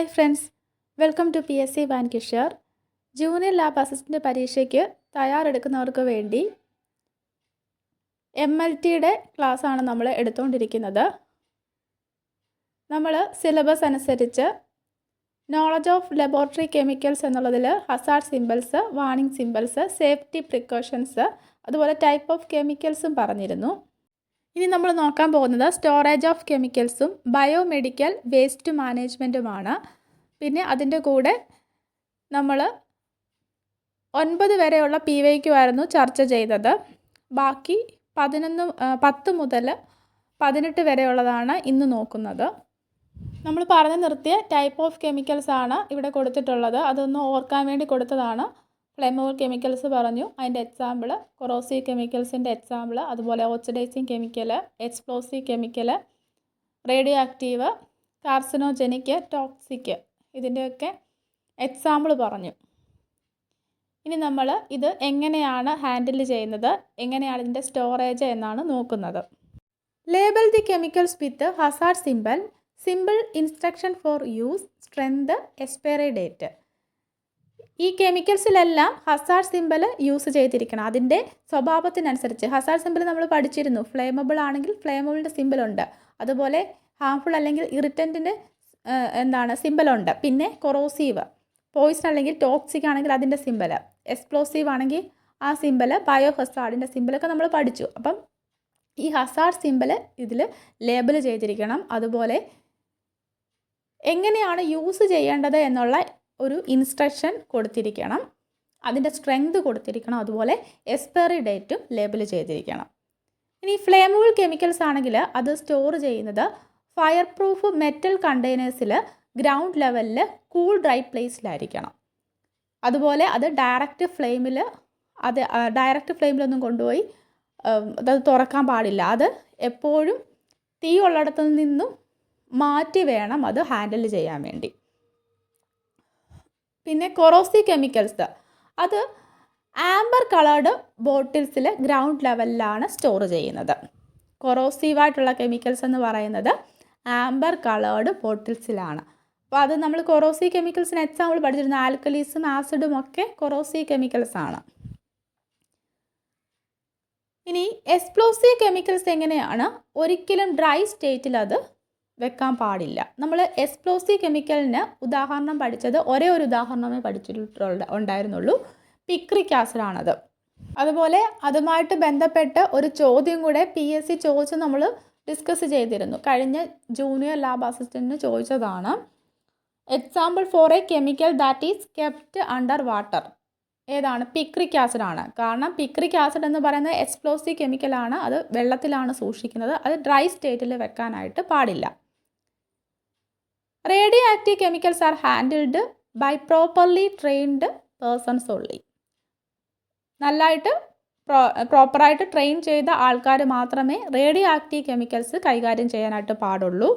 Hi friends welcome to P S C വാൻകിഷർ junior lab assistant പരീക്ഷയ്ക്ക് തയ്യാറെടുക്കുന്നവർക്ക് വേണ്ടി M L ടിയുടെ ക്ലാസ്സാണ് നമ്മൾ എടുത്തുകൊണ്ടിരിക്കുന്നത്. നമ്മൾ സിലബസ് അനുസരിച്ച് നോളജ് ഓഫ് ലബോറട്ടറി കെമിക്കൽസ് എന്നുള്ളതിൽ hazard symbols warning symbols safety precautions അതുപോലെ ടൈപ്പ് ഓഫ് കെമിക്കൽസും പറഞ്ഞിരുന്നു. ഇനി നമ്മൾ നോക്കാൻ പോകുന്നത് സ്റ്റോറേജ് ഓഫ് കെമിക്കൽസും ബയോമെഡിക്കൽ വേസ്റ്റ് മാനേജ്മെന്റുമാണ് പിന്നെ അതിന്റെ കൂടെ നമ്മൾ ഒൻപത് വരെയുള്ള പി വൈക്കുമായിരുന്നു ചർച്ച ചെയ്തത്. ബാക്കി പതിനൊന്ന് പത്ത് മുതൽ പതിനെട്ട് വരെയുള്ളതാണ് ഇന്ന് നോക്കുന്നത്. നമ്മൾ പറഞ്ഞു നിർത്തിയ ടൈപ്പ് ഓഫ് കെമിക്കൽസ് ആണ് ഇവിടെ കൊടുത്തിട്ടുള്ളത്. അതൊന്ന് ഓർക്കാൻ വേണ്ടി കൊടുത്തതാണ്. ഫ്ലെമോൾ കെമിക്കൽസ് പറഞ്ഞു. അതിന്റെ എക്സാമ്പിൾ കൊറോസീവ് കെമിക്കൽസിന്റെ എക്സാമ്പിൾ അതുപോലെ oxidising chemical explosive chemical radioactive carcinogenic toxic ഇതിന്റെയൊക്കെ എക്സാമ്പിൾ പറഞ്ഞു. ഇനി നമ്മൾ ഇത് എങ്ങനെയാണ് ഹാൻഡിൽ ചെയ്യുന്നത്? എങ്ങനെയാണ് ഇതിന്റെ സ്റ്റോറേജ് എന്നാണ് നോക്കുന്നത്. Label the chemicals with hazard symbol symbol instruction for use strength expiry date ഈ കെമിക്കൽസിലെല്ലാം ഹസാർ സിമ്പിൾ യൂസ് ചെയ്തിരിക്കണം. അതിന്റെ സ്വഭാവത്തിനനുസരിച്ച്. ഹസാർ സിമ്പിൾ നമ്മൾ പഠിച്ചിരുന്നു. ഫ്ലേമബിൾ ആണെങ്കിൽ ഫ്ലേമബിളിന്റെ സിമ്പിൾ ഉണ്ട് അതുപോലെ ഹാംഫുൾ അല്ലെങ്കിൽ ഇറിറ്റന്റിന്റെ എന്താണ് സിമ്പിളുണ്ട് പിന്നെ കൊറോസീവ്. പോയിസൺ അല്ലെങ്കിൽ ടോക്സിക് ആണെങ്കിൽ അതിന്റെ സിമ്പിൾ എക്സ്പ്ലോസീവ് ആണെങ്കിൽ ആ സിമ്പിൾ ബയോ ഹസാർഡിന്റെ സിമ്പിളൊക്കെ നമ്മൾ പഠിച്ചു. അപ്പം ഈ ഹസാർഡ് സിമ്പിൾ ഇതിൽ ലേബൽ ചെയ്തിരിക്കണം. അതുപോലെ എങ്ങനെയാണ് യൂസ് ചെയ്യേണ്ടത് എന്നുള്ള ഒരു ഇൻസ്ട്രക്ഷൻ കൊടുത്തിരിക്കണം. അതിന്റെ സ്ട്രെങ്ത് കൊടുത്തിരിക്കണം. അതുപോലെ എക്സ്പയറി ഡേറ്റും ലേബൽ ചെയ്തിരിക്കണം. ഇനി ഫ്ലേമബിൾ കെമിക്കൽസ് ആണെങ്കിൽ അത് സ്റ്റോർ ചെയ്യുന്നത് ഫയർ പ്രൂഫ് മെറ്റൽ കണ്ടെയ്നേഴ്സിൽ ഗ്രൗണ്ട് ലെവലിൽ കൂൾ ഡ്രൈ പ്ലേസിലായിരിക്കണം അതുപോലെ അത് ഡയറക്റ്റ് ഫ്ലെയിമിൽ അത് ഡയറക്റ്റ് ഫ്ലെയിമിലൊന്നും കൊണ്ടുപോയി അത് തുറക്കാൻ പാടില്ല. അത് എപ്പോഴും തീ ഉള്ളിടത്തു നിന്നും മാറ്റി വേണം അത് ഹാൻഡിൽ ചെയ്യാൻ വേണ്ടി. പിന്നെ കൊറോസി കെമിക്കൽസ്. അത് ആംബർ കളേർഡ് ബോട്ടിൽസിൽ ഗ്രൗണ്ട് ലെവലിലാണ് സ്റ്റോർ ചെയ്യുന്നത്. കൊറോസീവായിട്ടുള്ള കെമിക്കൽസ് എന്ന് പറയുന്നത് ആംബർ കളേർഡ് ബോട്ടിൽസിലാണ്. അപ്പോൾ അത് നമ്മൾ കൊറോസി കെമിക്കൽസിന് എക്സാമ്പിൾ പഠിച്ചിരുന്ന. ആൽക്കലീസും ആസിഡും ഒക്കെ കൊറോസി കെമിക്കൽസ് ആണ്. ഇനി എക്സ്പ്ലോസീവ് കെമിക്കൽസ് എങ്ങനെയാണ്? ഒരിക്കലും ഡ്രൈ സ്റ്റേറ്റിൽ അത് വെക്കാൻ പാടില്ല. നമ്മൾ എക്സ്പ്ലോസീവ് കെമിക്കലിന് ഉദാഹരണം പഠിച്ചത് ഒരേ ഒരു ഉദാഹരണമേ പഠിച്ചിട്ടുള്ള ഉണ്ടായിരുന്നുള്ളൂ. പിക്രിക് ആസിഡാണത്. അതുപോലെ അതുമായിട്ട് ബന്ധപ്പെട്ട് ഒരു ചോദ്യം കൂടെ പി എസ് സി ചോദിച്ച് നമ്മൾ ഡിസ്കസ് ചെയ്തിരുന്നു. കഴിഞ്ഞ ജൂനിയർ ലാബ് അസിസ്റ്റന്റിന് ചോദിച്ചതാണ്. Example for a chemical that is kept under water ഏതാണ്? പിക്രിക് ആസിഡ് ആണ് കാരണം പിക്രിക് ആസിഡ് എന്ന് പറയുന്നത് എക്സ്പ്ലോസീവ് കെമിക്കലാണ്. അത് വെള്ളത്തിലാണ് സൂക്ഷിക്കുന്നത്. അത് ഡ്രൈ സ്റ്റേറ്റിൽ വെക്കാനായിട്ട് പാടില്ല. Radioactive chemicals are handled by properly trained persons only നല്ലതായിട്ട് പ്രോ പ്രോപ്പറായിട്ട് ട്രെയിൻ ചെയ്ത ആൾക്കാർ മാത്രമേ റേഡിയോ ആക്റ്റീവ് കെമിക്കൽസ് കൈകാര്യം ചെയ്യാനായിട്ട് പാടുള്ളൂ.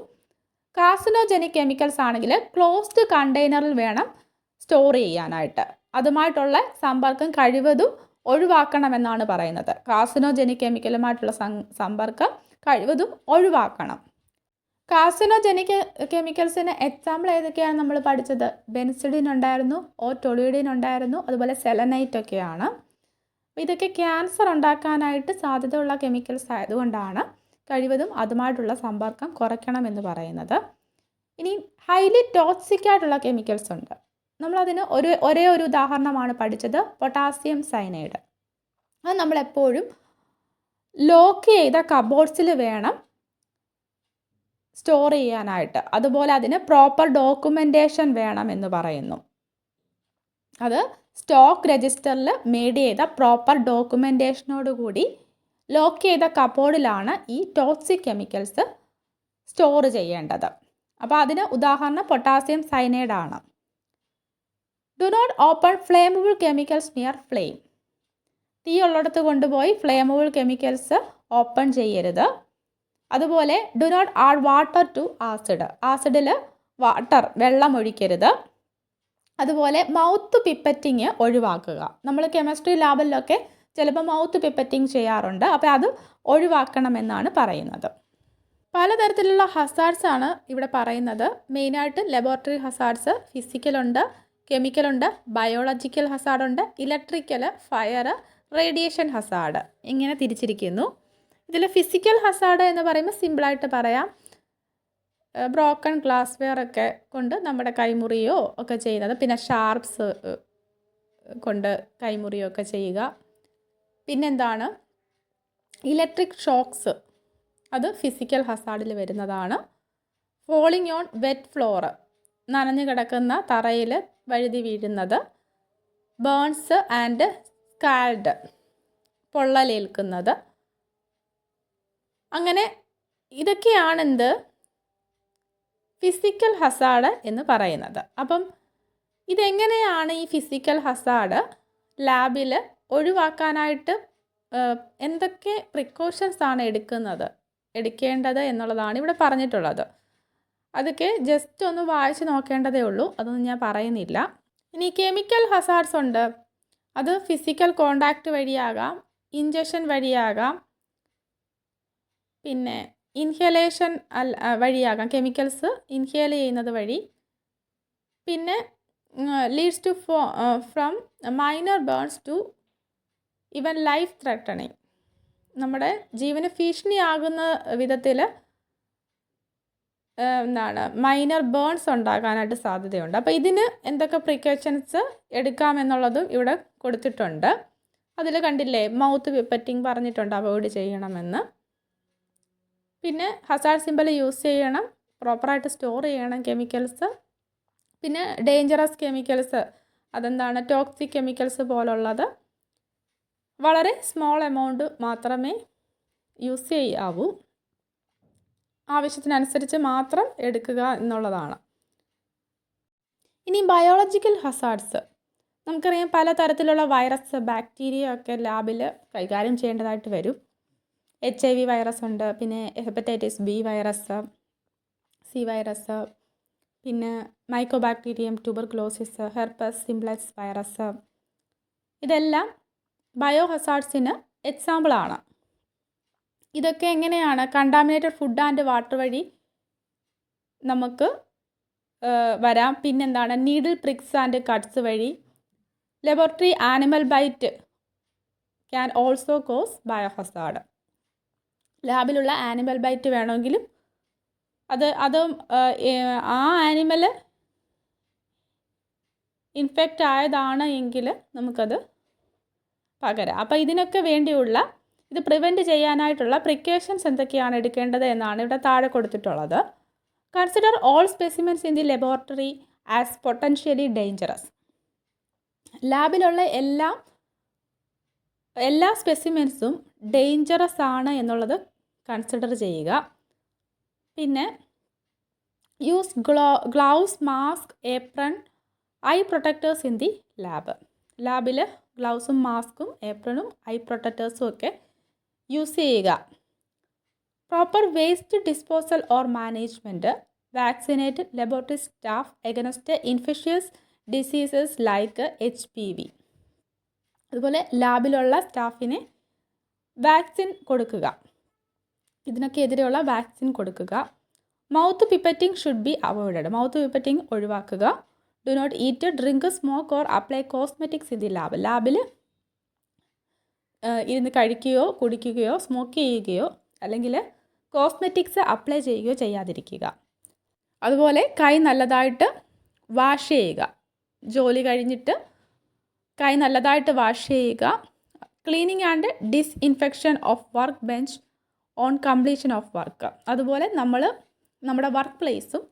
കാർസിനോജനിക് കെമിക്കൽസ് ആണെങ്കിൽ ക്ലോസ്ഡ് കണ്ടെയ്നറിൽ വേണം സ്റ്റോർ ചെയ്യാനായിട്ട്. അതുമായിട്ടുള്ള സമ്പർക്കം കഴിവതും ഒഴിവാക്കണമെന്നാണ് പറയുന്നത്. കാർസിനോജനിക് കെമിക്കലുമായിട്ടുള്ള സമ്പർക്കം കഴിവതും ഒഴിവാക്കണം. കാർസിനോജനിക് കെമിക്കൽസിന് എക്സാമ്പിൾ ഏതൊക്കെയാണ് നമ്മൾ പഠിച്ചത്? ബെൻസിഡിൻ ഉണ്ടായിരുന്നു ഓ ടൊളിഡിൻ ഉണ്ടായിരുന്നു അതുപോലെ സെലനൈറ്റ് ഒക്കെയാണ്. ഇതൊക്കെ ക്യാൻസർ ഉണ്ടാക്കാനായിട്ട് സാധ്യതയുള്ള കെമിക്കൽസ് ആയതുകൊണ്ടാണ് കഴിവതും അതുമായിട്ടുള്ള സമ്പർക്കം കുറയ്ക്കണമെന്ന് പറയുന്നത്. ഇനി ഹൈലി ടോക്സിക് ആയിട്ടുള്ള കെമിക്കൽസ് ഉണ്ട്. നമ്മളതിന് ഒരു ഒരേ ഒരു ഉദാഹരണമാണ് പഠിച്ചത് പൊട്ടാസ്യം സൈനൈഡ് അത് നമ്മളെപ്പോഴും ലോക്ക് ചെയ്ത കബോർഡ്സിൽ വേണം സ്റ്റോർ ചെയ്യാനായിട്ട്. അതുപോലെ അതിന് പ്രോപ്പർ ഡോക്യുമെന്റേഷൻ വേണം എന്ന് പറയുന്നു. അത് സ്റ്റോക്ക് രജിസ്റ്ററിൽ മേഡ് ചെയ്ത പ്രോപ്പർ ഡോക്യുമെന്റേഷനോട് കൂടി ലോക്ക് ചെയ്ത കബോർഡിലാണ് ഈ ടോക്സിക് കെമിക്കൽസ് സ്റ്റോർ ചെയ്യേണ്ടത്. അപ്പോൾ അതിന് ഉദാഹരണം പൊട്ടാസ്യം സൈനൈഡ് ആണ്. Do not open flammable chemicals near flame തീ ഉള്ളിടത്ത് കൊണ്ടുപോയി ഫ്ലേമബിൾ കെമിക്കൽസ് ഓപ്പൺ ചെയ്യരുത്. അതുപോലെ do not add water to acid ആസിഡിൽ water വെള്ളം ഒഴിക്കരുത്. അതുപോലെ മൗത്ത് പിപ്പറ്റിങ് ഒഴിവാക്കുക. നമ്മൾ കെമിസ്ട്രി ലാബിലൊക്കെ ചിലപ്പോൾ മൗത്ത് പിപ്പറ്റിങ് ചെയ്യാറുണ്ട്. അപ്പോൾ അത് ഒഴിവാക്കണമെന്നാണ് പറയുന്നത്. പലതരത്തിലുള്ള ഹസാർഡ്സ് ആണ് ഇവിടെ പറയുന്നത്. മെയിനായിട്ട് ലബോറട്ടറി ഹസാർഡ്സ് ഫിസിക്കലുണ്ട് കെമിക്കലുണ്ട് ബയോളജിക്കൽ ഹസാർഡുണ്ട് ഇലക്ട്രിക്കൽ ഫയർ റേഡിയേഷൻ ഹസാർഡ് ഇങ്ങനെ തിരിച്ചിരിക്കുന്നു. ഇതിൽ ഫിസിക്കൽ ഹസാർഡ് എന്ന് പറയുമ്പോൾ സിമ്പിളായിട്ട് പറയാം. ബ്രോക്കൺ ഗ്ലാസ് വെയർ ഒക്കെ കൊണ്ട് നമ്മുടെ കൈമുറിയോ ഒക്കെ ചെയ്യുന്നത്. പിന്നെ ഷാർപ്സ് കൊണ്ട് കൈമുറിയോ ഒക്കെ ചെയ്യുക. പിന്നെന്താണ്? ഇലക്ട്രിക് ഷോക്സ് അത് ഫിസിക്കൽ ഹസാഡിൽ വരുന്നതാണ്. ഫോളിങ് ഓൺ വെറ്റ് ഫ്ലോർ നനഞ്ഞു കിടക്കുന്ന തറയിൽ വഴുതി വീഴുന്നത്. ബേൺസ് ആൻഡ് സ്കാൽഡ് പൊള്ളലേൽക്കുന്നത്. അങ്ങനെ ഇതൊക്കെയാണെന്ത്? ഫിസിക്കൽ ഹസാഡ് എന്ന് പറയുന്നത്. അപ്പം ഇതെങ്ങനെയാണ് ഈ ഫിസിക്കൽ ഹസാഡ് ലാബിൽ ഒഴിവാക്കാനായിട്ട് എന്തൊക്കെ പ്രിക്കോഷൻസ് ആണ് എടുക്കുന്നത് എടുക്കേണ്ടത് എന്നുള്ളതാണ് ഇവിടെ പറഞ്ഞിട്ടുള്ളത്. അതൊക്കെ ജസ്റ്റ് ഒന്ന് വായിച്ച് നോക്കേണ്ടതേ ഉള്ളൂ. അതൊന്നും ഞാൻ പറയുന്നില്ല. ഇനി കെമിക്കൽ ഹസാർഡ്സ് ഉണ്ട്. അത് ഫിസിക്കൽ കോണ്ടാക്റ്റ് വഴിയാകാം ഇഞ്ചക്ഷൻ വഴിയാകാം പിന്നെ ഇൻഹലേഷൻ അല്ല വഴിയാകാം. കെമിക്കൽസ് ഇൻഹേൽ ചെയ്യുന്നത് വഴി. പിന്നെ leads to for from minor burns to even life threatening. നമ്മുടെ ജീവന് ഭീഷണിയാകുന്ന വിധത്തിൽ എന്താണ് മൈനർ ബേൺസ് ഉണ്ടാകാനായിട്ട് സാധ്യതയുണ്ട്. അപ്പോൾ ഇതിന് എന്തൊക്കെ പ്രിക്കോഷൻസ് എടുക്കാമെന്നുള്ളതും ഇവിടെ കൊടുത്തിട്ടുണ്ട്. അതിൽ കണ്ടില്ലേ മൗത്ത് പിപ്പറ്റിങ് പറഞ്ഞിട്ടുണ്ട് അവോയ്ഡ് ചെയ്യണമെന്ന്. പിന്നെ ഹസാർഡ് സിമ്പൽ യൂസ് ചെയ്യണം. പ്രോപ്പറായിട്ട് സ്റ്റോർ ചെയ്യണം കെമിക്കൽസ് പിന്നെ ഡേഞ്ചറസ് കെമിക്കൽസ് അതെന്താണ്? ടോക്സിക് കെമിക്കൽസ് പോലുള്ളത്. വളരെ സ്മോൾ എമൗണ്ട് മാത്രമേ യൂസ് ചെയ്യാവൂ. ആവശ്യത്തിനനുസരിച്ച് മാത്രം എടുക്കുക എന്നുള്ളതാണ്. ഇനി ബയോളജിക്കൽ ഹസാർഡ്സ് നമുക്കറിയാം പല തരത്തിലുള്ള വൈറസ് ബാക്ടീരിയ ഒക്കെ ലാബിൽ കൈകാര്യം ചെയ്യേണ്ടതായിട്ട് വരും. എച്ച് ഐ വി വൈറസ് ഉണ്ട് പിന്നെ hepatitis B virus C virus പിന്നെ mycobacterium tuberculosis herpes simplex virus ഇതെല്ലാം ബയോ ഹസാർഡ്സിന് എക്സാമ്പിളാണ് ഇതൊക്കെ എങ്ങനെയാണ്? കണ്ടാമിനേറ്റഡ് ഫുഡ് ആൻഡ് വാട്ടർ വഴി നമുക്ക് വരാം. പിന്നെന്താണ്? നീഡിൽ പ്രിക്സ് ആൻഡ് കട്ട്സ് വഴി laboratory animal bite can also cause biohazard ലാബിലുള്ള animal bite വേണമെങ്കിലും അത് അത് ആ ആനിമൽ ഇൻഫെക്റ്റ് ആയതാണ് എങ്കിൽ നമുക്കത് പകരാം. അപ്പോൾ ഇതിനൊക്കെ വേണ്ടിയുള്ള ഇത് പ്രിവെന്റ് ചെയ്യാനായിട്ടുള്ള പ്രിക്കോഷൻസ് എന്തൊക്കെയാണ് എടുക്കേണ്ടത് എന്നാണ് ഇവിടെ താഴെ കൊടുത്തിട്ടുള്ളത്. Consider all specimens in the laboratory as potentially dangerous ലാബിലുള്ള എല്ലാ എല്ലാ സ്പെസിമെൻസും ഡേഞ്ചറസ് ആണ് എന്നുള്ളത് കൺസിഡർ ചെയ്യുക. പിന്നെ use glove gloves mask apron eye protectors in the lab ലാബിൽ ഗ്ലൗസും മാസ്കും ഏപ്രണും ഐ പ്രൊട്ടക്റ്റേഴ്സും ഒക്കെ യൂസ് ചെയ്യുക. Proper waste disposal or management vaccinated laboratory staff against infectious diseases like H P V അതുപോലെ ലാബിലുള്ള സ്റ്റാഫിന് വാക്സിൻ കൊടുക്കുക. ഇതിനൊക്കെ എതിരെയുള്ള വാക്സിൻ കൊടുക്കുക. Mouth pipetting should be avoided mouth pipetting ഒഴിവാക്കുക. Do not eat drink smoke or apply cosmetics in the lab ലാബിൽ ഇരുന്ന് കഴിക്കുകയോ കുടിക്കുകയോ സ്മോക്ക് ചെയ്യുകയോ അല്ലെങ്കിൽ കോസ്മെറ്റിക്സ് അപ്ലൈ ചെയ്യുകയോ ചെയ്യാതിരിക്കുക. അതുപോലെ കൈ നല്ലതായിട്ട് വാഷ് ചെയ്യുക. ജോലി കഴിഞ്ഞിട്ട് കൈ നല്ലതായിട്ട് വാഷ് ചെയ്യുക. Cleaning and disinfection of work bench on completion of work അതുപോലെ നമ്മൾ നമ്മുടെ വർക്ക് പ്ലേസും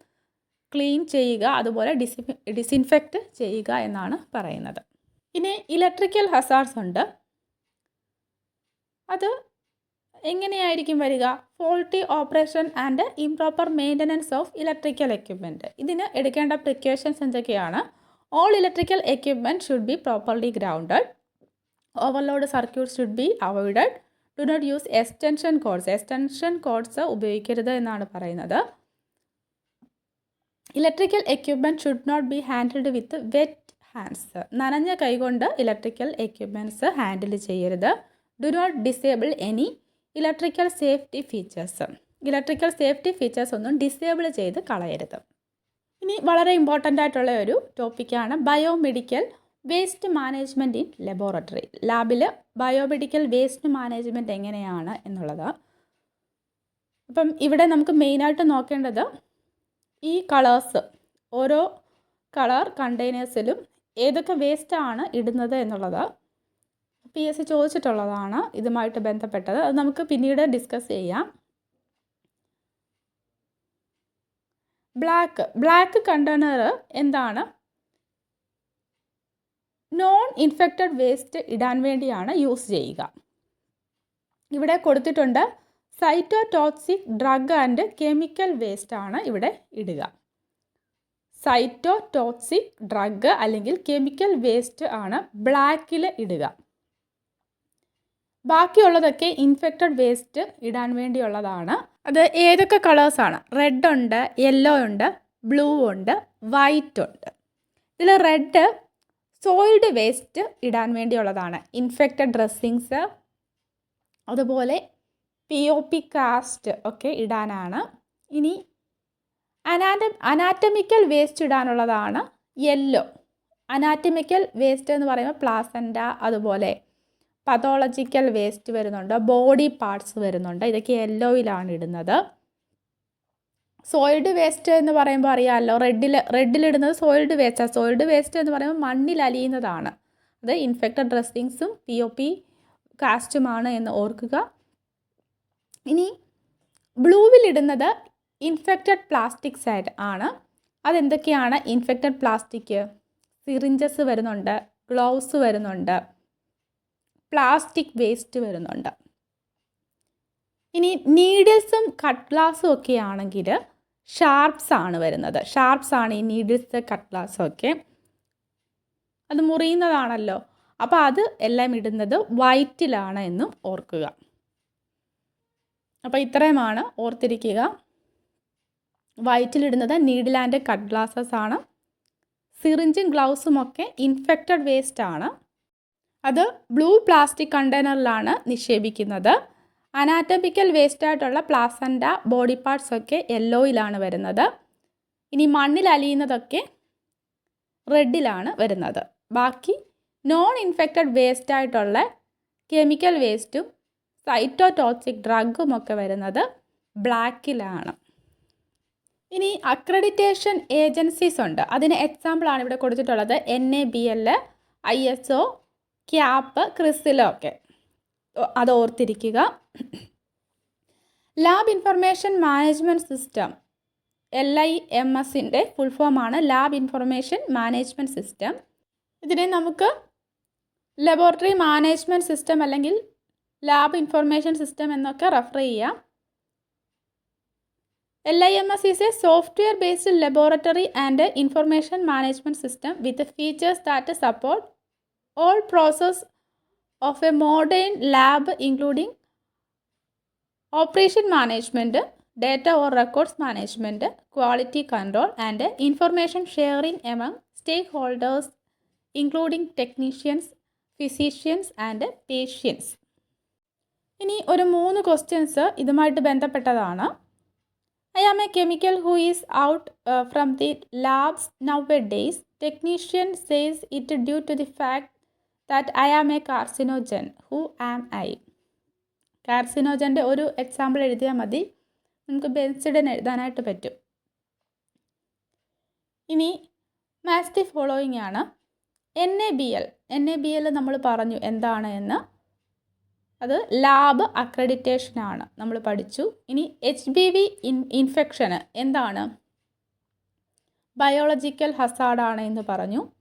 ക്ലീൻ ചെയ്യുക അതുപോലെ ഡിസി ഡിസിൻഫെക്റ്റ് ചെയ്യുക എന്നാണ് പറയുന്നത്. ഇനി ഇലക്ട്രിക്കൽ ഹസാർഡ്സ് ഉണ്ട്. അത് എങ്ങനെയായിരിക്കും വരിക? Faulty operation and improper maintenance of electrical equipment ഇതിന് എടുക്കേണ്ട പ്രിക്കോഷൻസ് എന്തൊക്കെയാണ്? All electrical equipment should be properly grounded overload circuit should be avoided do not use extension cords extension cords ഉപയോഗിക്കരുത് എന്നാണ് പറയുന്നത്. Electrical equipment should not be handled with wet hands നനഞ്ഞ കൈകൊണ്ട് electrical equipments handle ചെയ്യരുത്. Do not disable any electrical safety features electrical safety features ഒന്നും disable ചെയ്ത് കളയരുത്. ഇനി വളരെ ഇമ്പോർട്ടന്റ് ആയിട്ടുള്ള ഒരു ടോപ്പിക്കാണ് biomedical waste management in laboratory. ലാബിൽ ബയോമെഡിക്കൽ വേസ്റ്റ് മാനേജ്മെന്റ് എങ്ങനെയാണ് എന്നുള്ളത്. അപ്പം ഇവിടെ നമുക്ക് മെയിനായിട്ട് നോക്കേണ്ടത് ഈ കളേഴ്സ് ഓരോ കളർ കണ്ടെയ്നേഴ്സിലും ഏതൊക്കെ ആണ് ഇടുന്നത് എന്നുള്ളത്. പി എസ് സി ചോദിച്ചിട്ടുള്ളതാണ് ഇതുമായിട്ട് ബന്ധപ്പെട്ടത്. അത് നമുക്ക് പിന്നീട് ഡിസ്കസ് ചെയ്യാം. ബ്ലാക്ക്. ബ്ലാക്ക് കണ്ടെയ്നർ എന്താണ്? നോൺ ഇൻഫെക്റ്റഡ് വേസ്റ്റ് ഇടാൻ വേണ്ടിയാണ് യൂസ് ചെയ്യുക. ഇവിടെ കൊടുത്തിട്ടുണ്ട് cytotoxic drug and chemical waste ആണ് ഇവിടെ ഇടുക. സൈറ്റോടോക്സിക് ഡ്രഗ് അല്ലെങ്കിൽ കെമിക്കൽ വേസ്റ്റ് ആണ് ബ്ലാക്കിൽ ഇടുക. ബാക്കിയുള്ളതൊക്കെ ഇൻഫെക്റ്റഡ് വേസ്റ്റ് ഇടാൻ വേണ്ടിയുള്ളതാണ്. അത് ഏതൊക്കെ കളേഴ്സാണ് റെഡ് ഉണ്ട് യെല്ലോ ഉണ്ട് ബ്ലൂ ഉണ്ട് വൈറ്റ് ഉണ്ട്. ഇതിൽ റെഡ് സോയിൽഡ് വേസ്റ്റ് ഇടാൻ വേണ്ടിയുള്ളതാണ്. ഇൻഫെക്റ്റഡ് ഡ്രസ്സിങ്സ് അതുപോലെ പി ഒ പി കാസ്റ്റ് ഒക്കെ ഇടാനാണ്. ഇനി അനാറ്റ അനാറ്റമിക്കൽ വേസ്റ്റ് ഇടാനുള്ളതാണ് യെല്ലോ. അനാറ്റമിക്കൽ വേസ്റ്റ് എന്ന് പറയുമ്പോൾ പ്ലാസൻഡ അതുപോലെ പതോളജിക്കൽ വേസ്റ്റ് വരുന്നുണ്ട് ബോഡി പാർട്സ് വരുന്നുണ്ട്. ഇതൊക്കെ യെല്ലോയിലാണ് ഇടുന്നത്. സോയിൽഡ് വേസ്റ്റ് എന്ന് പറയുമ്പോൾ അറിയാമല്ലോ റെഡിൽ റെഡിലിടുന്നത് സോയിൽഡ് വേസ്റ്റാണ് സോയിൽഡ് വേസ്റ്റ് എന്ന് പറയുമ്പോൾ മണ്ണിൽ അലിയുന്നതാണ്. അത് ഇൻഫെക്റ്റഡ് ഡ്രസ്സിങ്സും പി ഒ പി കാസ്റ്റുമാണ് എന്ന് ഓർക്കുക. ഇനി ബ്ലൂവിലിടുന്നത് ഇൻഫെക്റ്റഡ് പ്ലാസ്റ്റിക് സൈഡ് ആണ്. അതെന്തൊക്കെയാണ് ഇൻഫെക്റ്റഡ് പ്ലാസ്റ്റിക്? സിറിഞ്ചസ് വരുന്നുണ്ട് ഗ്ലൗസ് വരുന്നുണ്ട് പ്ലാസ്റ്റിക് വേസ്റ്റ് വരുന്നുണ്ട്. ഇനി നീഡിൽസും കട്ട് ഗ്ലാസും ഒക്കെ ആണെങ്കിൽ ഷാർപ്സ് ആണ് വരുന്നത്. ഷാർപ്സ് ആണ് ഈ നീഡിൽസ് കട്ട്ലാസ് ഒക്കെ. അത് മുറിയുന്നതാണല്ലോ. അപ്പോൾ അത് എല്ലാം ഇടുന്നത് വൈറ്റിലാണ് എന്നും ഓർക്കുക. അപ്പോൾ ഇത്രയുമാണ് ഓർത്തിരിക്കുക. വൈറ്റിലിടുന്നത് നീഡിൽ ആൻഡ് കട്ട് ഗ്ലാസസ് ആണ്. സിറിഞ്ചും ഗ്ലൗസും ഒക്കെ ഇൻഫെക്റ്റഡ് വേസ്റ്റ് ആണ്. അത് ബ്ലൂ പ്ലാസ്റ്റിക് കണ്ടെയ്നറിലാണ് നിക്ഷേപിക്കുന്നത്. അനാറ്റമിക്കൽ വേസ്റ്റായിട്ടുള്ള പ്ലാസന്റ ബോഡി പാർട്സ് ഒക്കെ യെല്ലോയിലാണ് വരുന്നത്. ഇനി മണ്ണിൽ അലിയുന്നതൊക്കെ റെഡിലാണ് വരുന്നത്. ബാക്കി നോൺ ഇൻഫെക്റ്റഡ് വേസ്റ്റായിട്ടുള്ള കെമിക്കൽ വേസ്റ്റും സൈറ്റോടോക്സിക് ഡ്രഗും ഒക്കെ വരുന്നത് ബ്ലാക്കിലാണ്. ഇനി അക്രഡിറ്റേഷൻ ഏജൻസീസ് ഉണ്ട്. അതിന് എക്സാമ്പിളാണ് ഇവിടെ കൊടുത്തിട്ടുള്ളത് N A B L I S O cap ക്രിസിലോ ഒക്കെ. അത് ഓർത്തിരിക്കുക. Lab information management system L I M എസിന്റെ ഫുൾ ഫോം ആണ് ലാബ് ഇൻഫർമേഷൻ മാനേജ്മെന്റ് സിസ്റ്റം ഇതിനെ നമുക്ക് ലബോറട്ടറി മാനേജ്മെന്റ് സിസ്റ്റം അല്ലെങ്കിൽ ലാബ് ഇൻഫർമേഷൻ സിസ്റ്റം എന്നൊക്കെ റെഫർ ചെയ്യാം. L I M S is a software based laboratory and information management system with features that support all process of a modern lab including operation management data or records management quality control and information sharing among stakeholders including technicians physicians and patients ഇനി ഒരു മൂന്ന് questions ഇതുമായിട്ട് ബന്ധപ്പെട്ടതാണ് I am a chemical who is out from the labs nowadays technician says it due to the fact that I am a carcinogen who am I കാർസിനോജന്റെ ഒരു example എഴുതിയാൽ മതി. നമുക്ക് benzidine എഴുതാനായിട്ട് പറ്റും. ഇനി മാസ്റ്റി ഫോളോയിങ് ആണ്. N A B L N A B L നമ്മൾ പറഞ്ഞു എന്താണ് എന്ന്. അത് ലാബ് അക്രഡിറ്റേഷനാണ് നമ്മൾ പഠിച്ചു. ഇനി എച്ച് ബി വി ഇൻ ഇൻഫെക്ഷന് എന്താണ്? ബയോളജിക്കൽ ഹസാഡാണ് എന്ന് പറഞ്ഞു.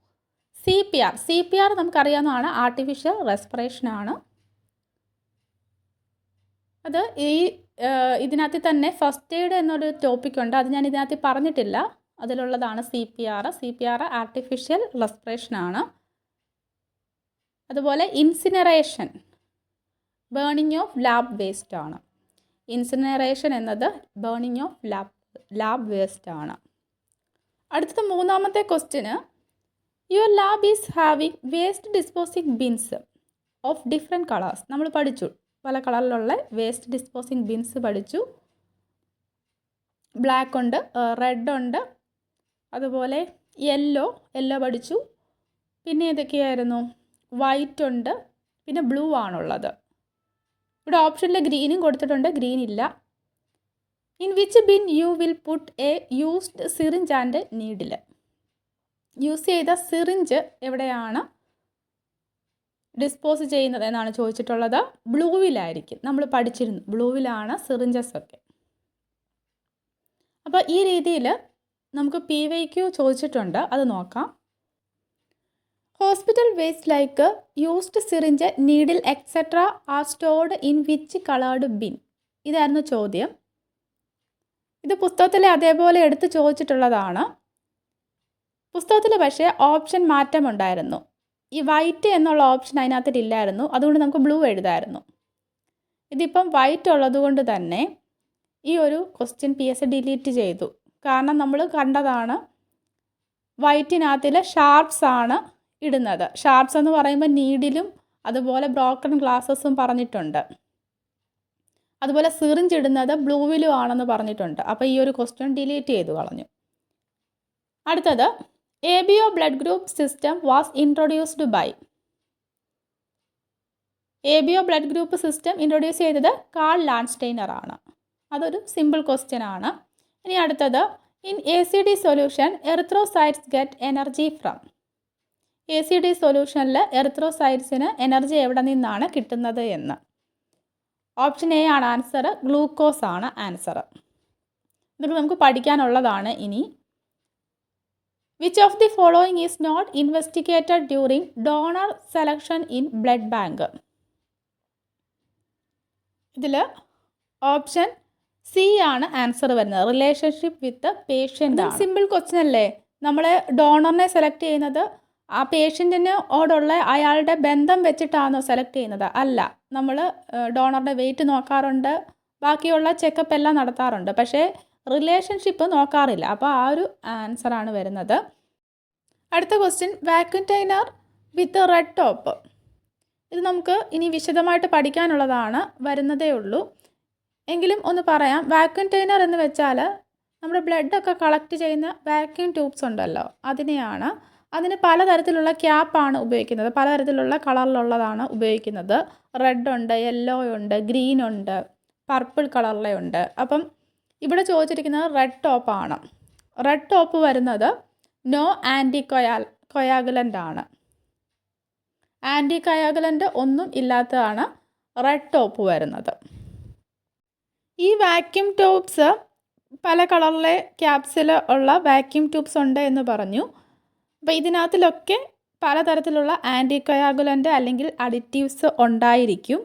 C P R C P R നമുക്കറിയാവുന്നതാണ് ആർട്ടിഫിഷ്യൽ റെസ്പിറേഷൻ ആണ്. അത് ഈ ഇതിനകത്ത് തന്നെ ഫസ്റ്റ് എയ്ഡ് എന്നൊരു ടോപ്പിക് ഉണ്ട്. അത് ഞാൻ ഇതിനകത്ത് പറഞ്ഞിട്ടില്ല. അതിലുള്ളതാണ് C P R C P R artificial respiration ആണ്. അതുപോലെ incineration burning of lab waste ആണ്. ഇൻസിനറേഷൻ എന്നത് burning of lab lab waste ആണ്. അടുത്തത് മൂന്നാമത്തെ question your lab is having waste disposing bins of different colours നമ്മൾ പഠിച്ചു. പല കളറിലുള്ള വേസ്റ്റ് ഡിസ്പോസിങ് ബിൻസ് പഠിച്ചു. ബ്ലാക്ക് ഉണ്ട് റെഡ് ഉണ്ട് അതുപോലെ യെല്ലോ യെല്ലോ പഠിച്ചു. പിന്നെ ഏതൊക്കെയായിരുന്നു? വൈറ്റ് ഉണ്ട് പിന്നെ ബ്ലൂ ആണുള്ളത്. ഇവിടെ ഓപ്ഷനിൽ ഗ്രീനും കൊടുത്തിട്ടുണ്ട് ഗ്രീൻ ഇല്ല. In which bin you will put a used syringe and needle use ചെയ്ത സിറിഞ്ച് എവിടെയാണ് ഡിസ്പോസ് ചെയ്യുന്നത് എന്നാണ് ചോദിച്ചിട്ടുള്ളത്. ബ്ലൂവിലായിരിക്കും നമ്മൾ പഠിച്ചിരുന്നു. ബ്ലൂവിലാണ് സിറിഞ്ചസ് ഒക്കെ. അപ്പോൾ ഈ രീതിയിൽ നമുക്ക് പി വൈ ക്യു ചോദിച്ചിട്ടുണ്ട്. അത് നോക്കാം. Hospital waste like used syringe needle etcetera are stored in which coloured bin ഇതായിരുന്നു ചോദ്യം. ഇത് പുസ്തകത്തിലെ അതേപോലെ എടുത്ത് ചോദിച്ചിട്ടുള്ളതാണ്. പുസ്തകത്തിൽ പക്ഷേ ഓപ്ഷൻ മാറ്റമുണ്ടായിരുന്നു. ഈ വൈറ്റ് എന്നുള്ള ഓപ്ഷൻ അതിനകത്തിൽ ഇല്ലായിരുന്നു. അതുകൊണ്ട് നമുക്ക് ബ്ലൂ എഴുതായിരുന്നു. ഇതിപ്പം വൈറ്റ് ഉള്ളതുകൊണ്ട് തന്നെ ഈ ഒരു ക്വസ്റ്റ്യൻ പി എസ് ഡിലീറ്റ് ചെയ്തു. കാരണം നമ്മൾ കണ്ടതാണ് വൈറ്റിനകത്തിൽ ഷാർപ്സ് ആണ് ഇടുന്നത്. ഷാർപ്സ് എന്ന് പറയുമ്പോൾ നീഡിലും അതുപോലെ ബ്രോക്കൺ ഗ്ലാസസും പറഞ്ഞിട്ടുണ്ട്. അതുപോലെ സിറിഞ്ച് ഇടുന്നത് ബ്ലൂവിലും ആണെന്ന് പറഞ്ഞിട്ടുണ്ട്. അപ്പോൾ ഈ ഒരു ക്വസ്റ്റ്യൻ ഡിലീറ്റ് ചെയ്തു കളഞ്ഞു. അടുത്തത് A B O blood group system was introduced by. A B O blood group system introduce ചെയ്തത് കാൾ ലാൻസ്റ്റൈനറാണ്. അതൊരു സിമ്പിൾ ക്വസ്റ്റ്യൻ ആണ്. ഇനി അടുത്തത് in A C D solution erythrocytes get energy from? A C D സൊല്യൂഷനിൽ എറിത്രോസൈറ്റ്സിന് energy എവിടെ നിന്നാണ് കിട്ടുന്നത് എന്ന്? ഓപ്ഷൻ എ ആണ് ആൻസർ ഗ്ലൂക്കോസ് ആണ് ആൻസർ ഇതൊക്കെ നമുക്ക് പഠിക്കാനുള്ളതാണ് ഇനി. Which of the following is not investigated during donor selection in blood bank ഇതിൽ ഓപ്ഷൻ സി ആണ് ആൻസർ വരുന്നത്. Relationship with patient simple question അല്ലേ? നമ്മൾ ഡോണറിനെ സെലക്ട് ചെയ്യുന്നത് ആ പേഷ്യന്റിനോടുള്ള അയാളുടെ ബന്ധം വെച്ചിട്ടാണോ സെലക്ട് ചെയ്യുന്നത്? അല്ല. നമ്മൾ ഡോണറുടെ വെയിറ്റ് നോക്കാറുണ്ട്. ബാക്കിയുള്ള ചെക്കപ്പ് എല്ലാം നടത്താറുണ്ട്. പക്ഷേ റിലേഷൻഷിപ്പ് നോക്കാറില്ല. അപ്പോൾ ആ ഒരു ആൻസറാണ് വരുന്നത്. അടുത്ത question container with red top ഇത് നമുക്ക് ഇനി വിശദമായിട്ട് പഠിക്കാനുള്ളതാണ്. വരുന്നതേ ഉള്ളൂ. എങ്കിലും ഒന്ന് പറയാം. വാക്യൂം ടൈനർ എന്ന് വെച്ചാൽ നമ്മുടെ ബ്ലഡൊക്കെ കളക്ട് ചെയ്യുന്ന വാക്യൂം ട്യൂബ്സ് ഉണ്ടല്ലോ. അതിനെയാണ്. അതിന് പലതരത്തിലുള്ള ക്യാപ്പാണ് ഉപയോഗിക്കുന്നത്. പലതരത്തിലുള്ള കളറിലുള്ളതാണ് ഉപയോഗിക്കുന്നത്. റെഡ് ഉണ്ട് യെല്ലോ ഉണ്ട് ഗ്രീൻ ഉണ്ട് പർപ്പിൾ കളറിലുണ്ട് അപ്പം ഇവിടെ ചോദിച്ചിരിക്കുന്നത് റെഡ് ടോപ്പാണ് റെഡ് ടോപ്പ് വരുന്നത് നോ ആന്റി കൊയാൽ കൊയാഗുലന്റ് ആണ്. ആന്റി കൊയാഗുലന്റ് ഒന്നും ഇല്ലാത്തതാണ് റെഡ് ടോപ്പ് വരുന്നത്. ഈ വാക്യൂം ട്യൂബ്സ് പല കളറിലെ ക്യാപ്സിൽ ഉള്ള വാക്യൂം ട്യൂബ്സ് ഉണ്ട് എന്ന് പറഞ്ഞു. അപ്പോൾ ഇതിനകത്തിലൊക്കെ പലതരത്തിലുള്ള ആന്റി കൊയാഗുലന്റ് അല്ലെങ്കിൽ അഡിറ്റീവ്സ് ഉണ്ടായിരിക്കും.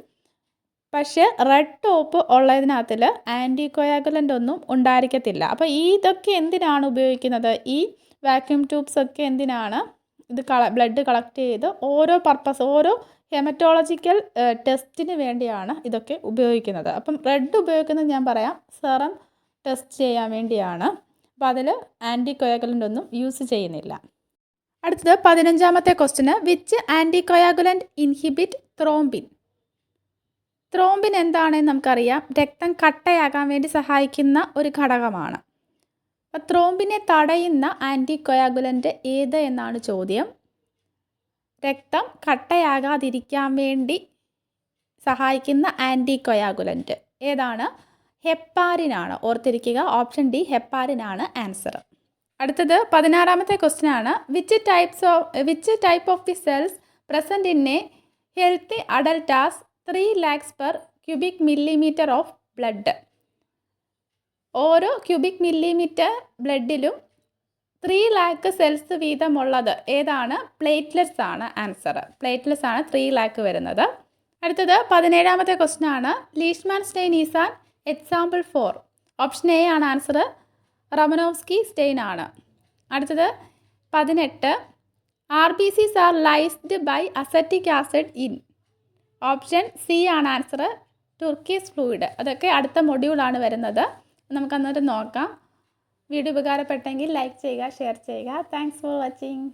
പക്ഷേ റെഡ് ടോപ്പ് ഉള്ളതിനകത്തിൽ ആന്റി കൊയാഗുലന്റ് ഒന്നും ഉണ്ടായിരിക്കത്തില്ല. അപ്പോൾ ഇതൊക്കെ എന്തിനാണ് ഉപയോഗിക്കുന്നത്? ഈ വാക്യൂം ട്യൂബ്സ് ഒക്കെ എന്തിനാണ് ഇത് കള ബ്ലഡ് കളക്ട് ചെയ്ത് ഓരോ പർപ്പസ് ഓരോ ഹെമറ്റോളജിക്കൽ ടെസ്റ്റിന് വേണ്ടിയാണ് ഇതൊക്കെ ഉപയോഗിക്കുന്നത്. അപ്പം റെഡ് ഉപയോഗിക്കുന്നത് ഞാൻ പറയാം സെറം ടെസ്റ്റ് ചെയ്യാൻ വേണ്ടിയാണ്. അപ്പോൾ അതിൽ ആന്റി കൊയാഗുലന്റ് ഒന്നും യൂസ് ചെയ്യുന്നില്ല. അടുത്തത് പതിനഞ്ചാമത്തെ ക്വസ്റ്റിന് which anticoagulant inhibit thrombin thrombin എന്താണെന്ന് നമുക്കറിയാം. രക്തം കട്ടയാകാൻ വേണ്ടി സഹായിക്കുന്ന ഒരു ഘടകമാണ്. അപ്പോൾ ത്രോംബിനെ തടയുന്ന ആന്റി കൊയാഗുലന്റ് ഏത് എന്നാണ് ചോദ്യം. രക്തം കട്ടയാകാതിരിക്കാൻ വേണ്ടി സഹായിക്കുന്ന ആന്റി കൊയാഗുലന്റ് ഏതാണ്? ഹെപ്പാരിനാണ്. ഓർത്തിരിക്കുക ഓപ്ഷൻ ഡി ഹെപ്പാരിനാണ് ആൻസർ. അടുത്തത് പതിനാറാമത്തെ ക്വസ്റ്റ്യൻ ആണ്. Which types of which type of the cells present in a healthy adult has three lakhs per cubic millimetre of blood ഓരോ ക്യൂബിക് മില്ലിമീറ്റർ ബ്ലഡിലും ത്രീ ലാക്ക് സെൽസ് വീതമുള്ളത് ഏതാണ്? പ്ലേറ്റ്ലെറ്റ്സ് ആണ് ആൻസർ പ്ലേറ്റ്ലെറ്റ്സ് ആണ് ത്രീ ലാക്ക് വരുന്നത്. അടുത്തത് പതിനേഴാമത്തെ ക്വസ്റ്റ്യൻ ആണ്. Leishman stain is an example for option A ആണ് ആൻസർ റമനോവ്സ്കി സ്റ്റെയിൻ ആണ്. അടുത്തത് പതിനെട്ട്. R B Cs are lysed by acetic acid in option C ആണ് ആൻസർ. ടുർക്കീസ് ഫ്ലൂയിഡ് അതൊക്കെ അടുത്ത മൊഡ്യൂളാണ് വരുന്നത്. നമുക്ക് അന്നേരം നോക്കാം. വീഡിയോ ഉപകാരപ്പെട്ടെങ്കിൽ ലൈക്ക് ചെയ്യുക ഷെയർ ചെയ്യുക. Thanks for watching